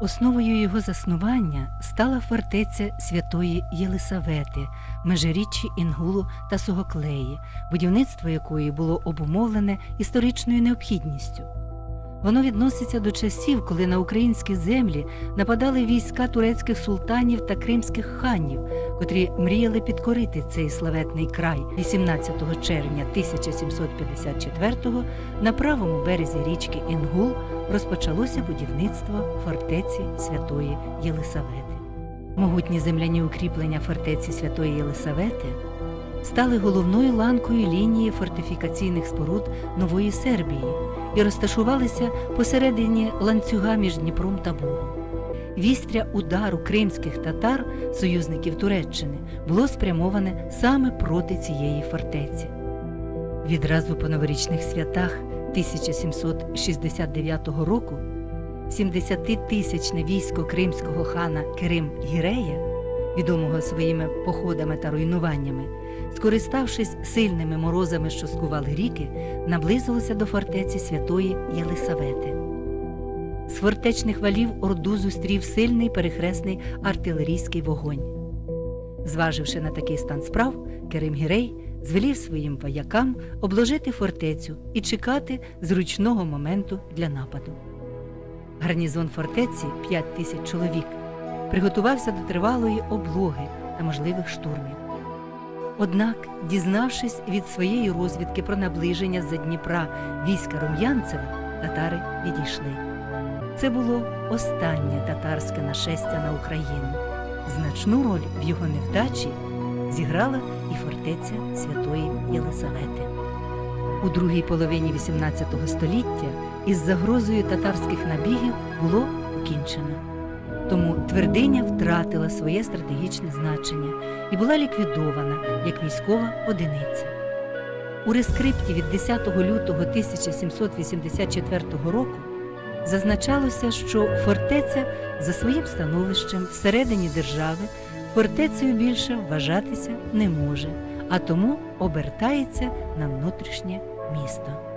Основою його заснування стала фортеця святої Єлисавети, межиріччі Інгулу та Согоклеї, будівництво якої було обумовлене історичною необхідністю. Воно відноситься до часів, коли на українські землі нападали війська турецьких султанів та кримських ханів, котрі мріяли підкорити цей славетний край 18 червня 1754-го на правому березі річки Інгул розпочалося будівництво фортеці Святої Єлисавети. Могутні земляні укріплення фортеці Святої Єлисавети стали головною ланкою лінії фортифікаційних споруд Нової Сербії і розташувалися посередині ланцюга між Дніпром та Бугом. Вістря удару кримських татар, союзників Туреччини, було спрямоване саме проти цієї фортеці. Відразу по новорічних святах 1769 року 70-тисячне військо кримського хана Керим Гірея, відомого своїми походами та руйнуваннями, скориставшись сильними морозами, що скували ріки, наблизилося до фортеці святої Єлисавети. З фортечних валів Орду зустрів сильний перехресний артилерійський вогонь. Зваживши на такий стан справ, Керим Гірей звелів своїм воякам обложити фортецю і чекати зручного моменту для нападу. Гарнізон фортеці 5 тисяч чоловік приготувався до тривалої облоги та можливих штурмів. Однак, дізнавшись від своєї розвідки про наближення з-за Дніпра війська Рум'янцева, татари відійшли. Це було останнє татарське нашестя на Україну. Значну роль в його невдачі зіграла і фортеця Святої Єлисавети. У другій половині XVIII століття із загрозою татарських набігів було покінчено. Тому твердиня втратила своє стратегічне значення і була ліквідована як військова одиниця. У рескрипті від 10 лютого 1784 року зазначалося, що фортеця за своїм становищем всередині держави фортецею більше вважатися не може, а тому обертається на внутрішнє місто.